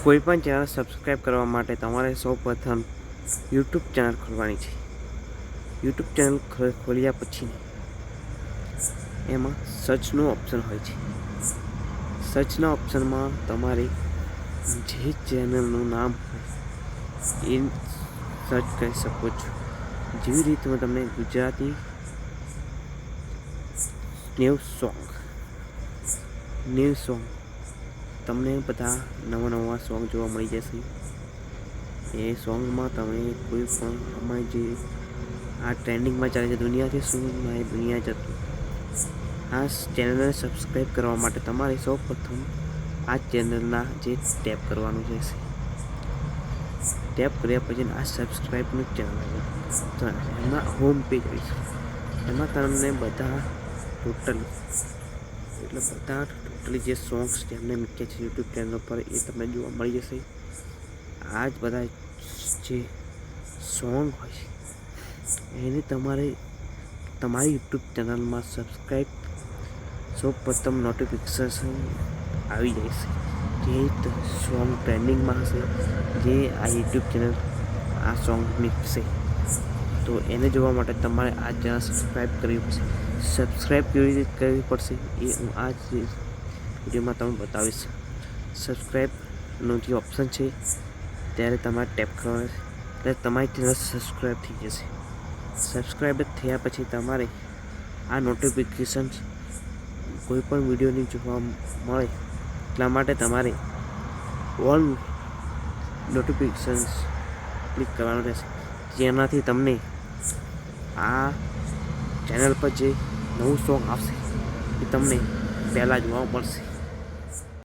કોઈ પણ channel subscribe કરવા માટે તમારે સૌ પ્રથમ યુટ્યુબ ચેનલ ખોલવાની છે. યુટ્યુબ ચેનલ ખોલ્યા પછી એમાં સર્ચનું ઓપ્શન હોય છે. સર્ચના ઓપ્શનમાં તમારે જે ચેનલનું નામ હોય એ સર્ચ કરી શકો છો. જેવી રીતે હું તમને Gujarati new song news song તમને બધા નવા નવા સોંગ જોવા મળી જશે. એ સોંગમાં તમે કોઈ પણ અમારી જે આ ટ્રેન્ડિંગમાં ચાલે છે, દુનિયાથી શું મારી દુનિયા જતું. આ ચેનલને સબસ્ક્રાઈબ કરવા માટે તમારે સૌ પ્રથમ આ ચેનલના જે ટેપ કરવાનું રહેશે ટેપ કર્યા પછી આ સબસ્ક્રાઈબનું ચેનલ આવે. એમાં હોમ પેજ આવી છે. એમાં તમને બધા ટોટલ એટલે બધા ટોટલી જે સોંગ્સ જેમને મૂક્યા છે યુટ્યુબ ચેનલ પર, એ તમને જોવા મળી જશે. આ જ બધા જે સોંગ હોય છે, એને તમારે તમારી યુટ્યુબ ચેનલમાં સબસ્ક્રાઈબ સૌ પ્રથમ નોટિફિકેશન આવી જાય છે. જે સોંગ ટ્રેન્ડિંગમાં હશે, જે આ યુટ્યુબ ચેનલ આ સોંગ મૂકશે, તો એને જોવા માટે તમારે આ ચેનલ સબસ્ક્રાઈબ કરવી પડશે. સબસ્ક્રાઈબ કેવી રીતે કરવી પડશે, એ હું આ જ વિડીયોમાં તમને બતાવીશ. સબસ્ક્રાઈબનું જે ઓપ્શન છે, ત્યારે તમારે ટેપ કરવાનું એટલે તમારી ચેનલ સબસ્ક્રાઈબ થઈ જશે. સબસ્ક્રાઈબ થયા પછી તમારે આ નોટિફિકેશન કોઈ પણ વિડીયોની જોવા મળે. એટલા માટે તમારે ઓલ નોટિફિકેશન્સ ક્લિક કરવાનું રહેશે. જેનાથી તમને આ ચેનલ પર જે નવું સોંગ આવશે, એ તમને પહેલાં જોવા મળશે.